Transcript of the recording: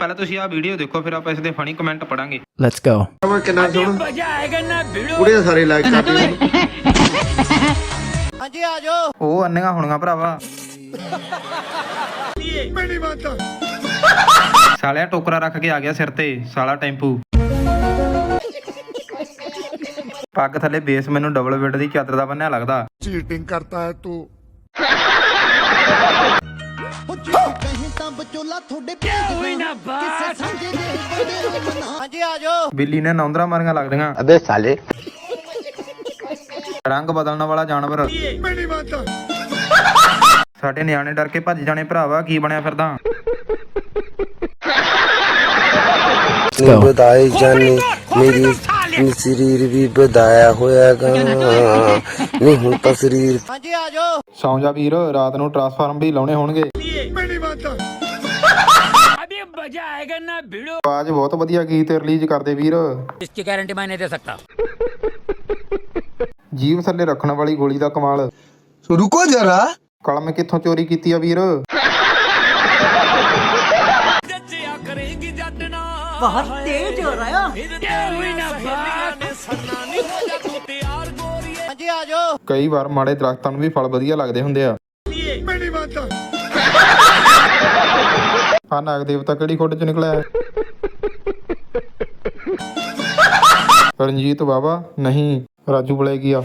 ਪਹਿਲਾਂ ਤੁਸੀਂ ਆਹ ਵੀਡੀਓ ਦੇਖੋ ਫਿਰ ਆਪਾਂ ਇਸ ਦੇ ਫਨੀ ਕਮੈਂਟ ਪੜਾਂਗੇ Let's go. ਮੈਂ ਕਿੰਨਾ ਸੋਹਣਾ। ਕੁੜੀਆਂ ਸਾਰੇ ਲਾਈਕ ਕਰਦੇ ਨੇ ਉਹ ਅੰਨੀਆਂ ਹੋਣੀਆਂ ਭਰਾਵਾ। ਸਾਲਿਆ ਟੋਕਰਾ ਰੱਖ ਕੇ ਆ ਗਿਆ ਸਿਰ ਤੇ ਸਾਲਾ ਟੈਂਪੂ। ਪੱਗ ਥੱਲੇ ਬੇਸ ਮੈਨੂੰ ਡਬਲ ਬੈੱਡ ਦੀ ਚਾਦਰ ਦਾ ਬੰਨਿਆ ਲੱਗਦਾ। ਬਿੱਲੀ ਨੇ ਨੌਂਦਰਾ ਮਾਰੀਆਂ ਲੱਗਦੀਆਂ। ਅਬੇ ਸਾਲੇ। ਰੰਗ ਬਦਲਣ ਵਾਲਾ ਜਾਨਵਰ। ਸਾਡੇ ਨਿਆਣੇ ਡਰ ਕੇ ਭੱਜ ਜਾਣੇ ਭਰਾਵਾ ਕੀ ਬਣਿਆ ਫਿਰਦਾ? ਤੂੰ ਜਾਨੀ ਮੇਰੀ ਵੀ ਸਰੀਰ ਵੀ ਵਧਾਇਆ ਹੋਇਆਗਾ ਨਹੀਂ ਹੁਣ ਤਾਂ ਸਰੀਰ ਹਾਂਜੀ ਆ ਜਾਓ। ਸੌਂ ਜਾ ਵੀਰ ਰਾਤ ਨੂੰ ਟ੍ਰਾਂਸਫਾਰਮ ਵੀ ਲਾਉਣੇ ਹੋਣਗੇ। ਮੇਰੀ ਬਾਤਾਂ ਅਬੇ ਮਜ਼ਾ ਆਏਗਾ ਨਾ ਭੀੜੋ ਆਵਾਜ਼ ਬਹੁਤ ਵਧੀਆ ਗੀਤ ਰਿਲੀਜ਼ ਕਰਦੇ ਵੀਰ। ਇਸ ਦੀ ਗਾਰੰਟੀ ਮੈਂ ਨਹੀਂ ਦੇ ਸਕਦਾ। ਜੀਵ ਥੱਲੇ ਰੱਖਣ ਵਾਲੀ ਗੋਲੀ ਦਾ ਕਮਾਲ। ਰੁਕੋ ਜਰਾ। ਕਲਮ ਕਿੱਥੋਂ ਚੋਰੀ ਕੀਤੀ ਆ ਵੀਰ? ਬਹੁਤ ਤੇਜ਼ ਹੋ ਰਿਹਾ। ਹੈ ਕਈ ਵਾਰ ਮਾੜੇ ਦਰਖਤਾਂ ਨੂੰ ਵੀ ਫਲ ਵਧੀਆ ਲੱਗਦੇ ਹੁੰਦੇ ਆ। ਮੈਂ ਨਹੀਂ ਮੰਨਦਾ ਨਾਗ ਦੇਵਤਾ ਕਿਹੜੀ ਖੋਡ ਚ ਨਿਕਲਿਆ? ਹੈ ਰਣਜੀਤ ਬਾਬਾ ਨਹੀਂ ਰਾਜੂ ਬਲੇਗੀਆ।